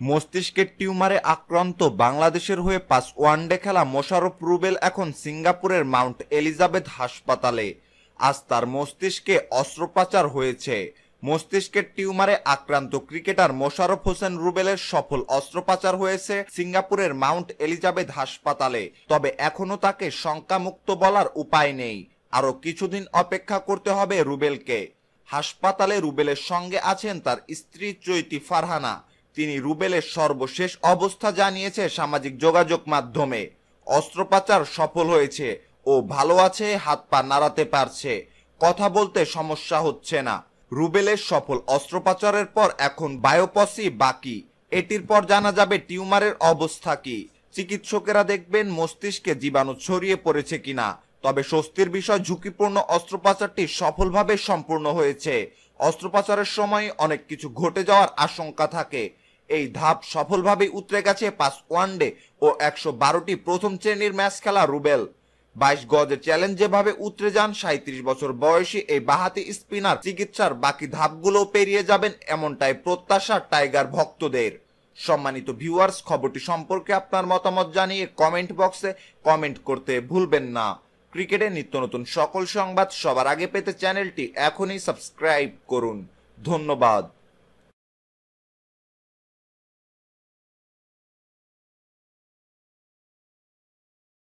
মস্তিষ্কের টিউমারে আক্রান্ত বাংলাদেশের হয়ে পাঁচ ওয়ানডে খেলা মোশারফ রুবেল এখন সিঙ্গাপুরের মাউন্ট এলিজাবেথ হাসপাতালে। আজ তার মস্তিষ্কে অস্ত্রোপচার হয়েছে। মস্তিষ্কের টিউমারে আক্রান্ত ক্রিকেটার মোশারফ হোসেন রুবেলের সফল অস্ত্রোপচার হয়েছে সিঙ্গাপুরের মাউন্ট এলিজাবেথ হাসপাতালে, তবে এখনও তাকে শঙ্কামুক্ত বলার উপায় নেই। আরও কিছুদিন অপেক্ষা করতে হবে রুবেলকে। হাসপাতালে রুবেলের সঙ্গে আছেন তার স্ত্রী চৈতি ফারহানা। তিনি রুবেলের সর্বশেষ অবস্থা জানিয়েছে সামাজিক যোগাযোগ মাধ্যমে। অস্ত্রোপচার সফল হয়েছে ও ভালো আছে, হাত পা নাড়াতে পারছে। কথা বলতে সমস্যা হচ্ছে না। রুবেলের সফল অস্ত্রোপচারের পর এখন বায়োপসি বাকি। এটির পর জানা যাবে টিউমারের অবস্থা কি। চিকিৎসকেরা দেখবেন মস্তিষ্কে জীবাণু ছড়িয়ে পড়েছে কিনা। তবে স্বস্তির বিষয়, ঝুঁকিপূর্ণ অস্ত্রোপচারটি সফলভাবে সম্পূর্ণ হয়েছে। অস্ত্রোপচারের সময় অনেক কিছু ঘটে যাওয়ার আশঙ্কা থাকে। এই ধাপ সফলভাবে উতরে গেছে পাঁচ ওয়ানডে ও একশো বারোটি প্রথম শ্রেণির ম্যাচ খেলা রুবেল। বাইশ গজের চ্যালেঞ্জ যেভাবে উতরে যান সাঁত্রিশ বছর বয়সী এই বাহাতি স্পিনার চিকিৎসার বাকি ধাপগুলো পেরিয়ে যাবেন এমনটাই প্রত্যাশা টাইগার ভক্তদের। সম্মানিত ভিউয়ার্স খবরটি সম্পর্কে আপনার মতামত জানিয়ে কমেন্ট বক্সে কমেন্ট করতে ভুলবেন না। ক্রিকেটের নিত্য নতুন সকল সংবাদ সবার আগে পেতে চ্যানেলটি এখনই সাবস্ক্রাইব করুন। ধন্যবাদ।